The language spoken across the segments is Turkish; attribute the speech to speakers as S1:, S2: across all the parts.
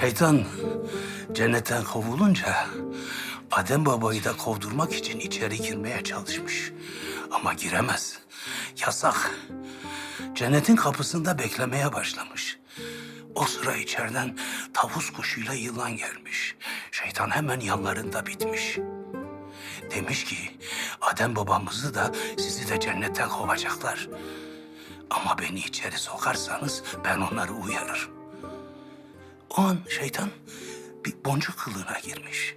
S1: Şeytan cennetten kovulunca Adem babayı da kovdurmak için içeri girmeye çalışmış. Ama giremez. Yasak. Cennetin kapısında beklemeye başlamış. O sıra içeriden tavus kuşuyla yılan gelmiş. Şeytan hemen yanlarında bitmiş. Demiş ki Adem babamızı da sizi de cennetten kovacaklar. Ama beni içeri sokarsanız ben onları uyarırım. O an şeytan bir boncuk kılığına girmiş.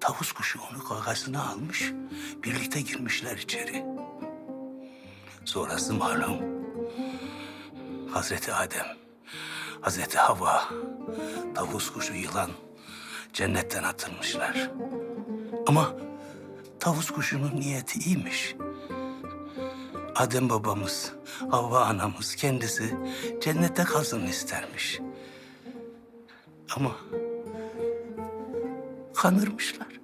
S1: Tavus kuşu onu gagasına almış. Birlikte girmişler içeri. Sonrası malum. Hazreti Adem, Hazreti Havva, tavus kuşu yılan cennetten atılmışlar. Ama tavus kuşunun niyeti iyiymiş. Adem babamız, Havva anamız kendisi cennette kalsın istermiş. Ama kanırmışlar.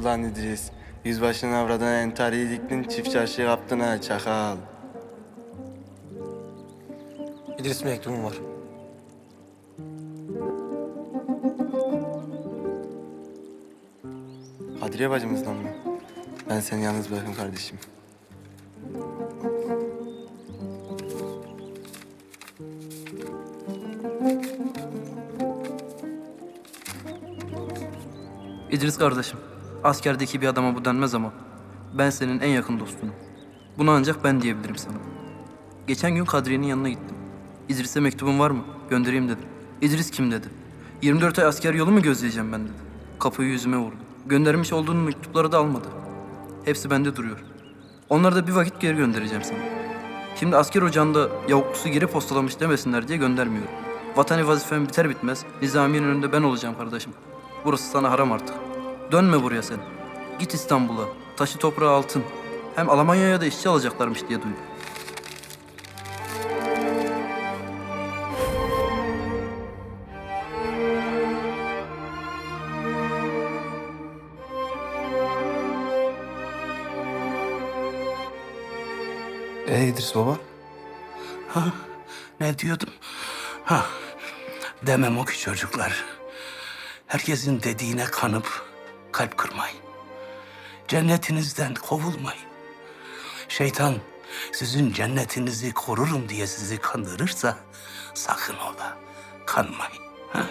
S2: Ulan İdris, yüzbaşının avradına entariyi diktin, çift çarşı kaptın ha çakal.
S3: İdris mektubum var.
S2: Kadriye bacımızdan mı? Ben seni yalnız bırakın kardeşim.
S4: İdris kardeşim, askerdeki bir adama bu denmez ama ben senin en yakın dostunum. Bunu ancak ben diyebilirim sana. Geçen gün Kadriye'nin yanına gittim. İdris'e mektubun var mı? Göndereyim dedim. İdris kim dedi. 24 ay asker yolu mu gözleyeceğim ben dedi. Kapıyı yüzüme vurdu. Göndermiş olduğun mektupları da almadı. Hepsi bende duruyor. Onları da bir vakit geri göndereceğim sana. Şimdi asker ocağında yavuklusu geri postalamış demesinler diye göndermiyorum. Vatani vazifem biter bitmez Nizamiye'nin önünde ben olacağım kardeşim. Burası sana haram artık. Dönme buraya sen. Git İstanbul'a. Taşı toprağı altın. Hem Almanya'ya da işçi alacaklarmış diye duydum.
S3: E İdris baba?
S1: Ha, ne diyordum? Ha, demem o ki çocuklar. Herkesin dediğine kanıp kalp kırmayın. Cennetinizden kovulmayın. Şeytan sizin cennetinizi korurum diye sizi kandırırsa sakın ola kanmayın. Ha?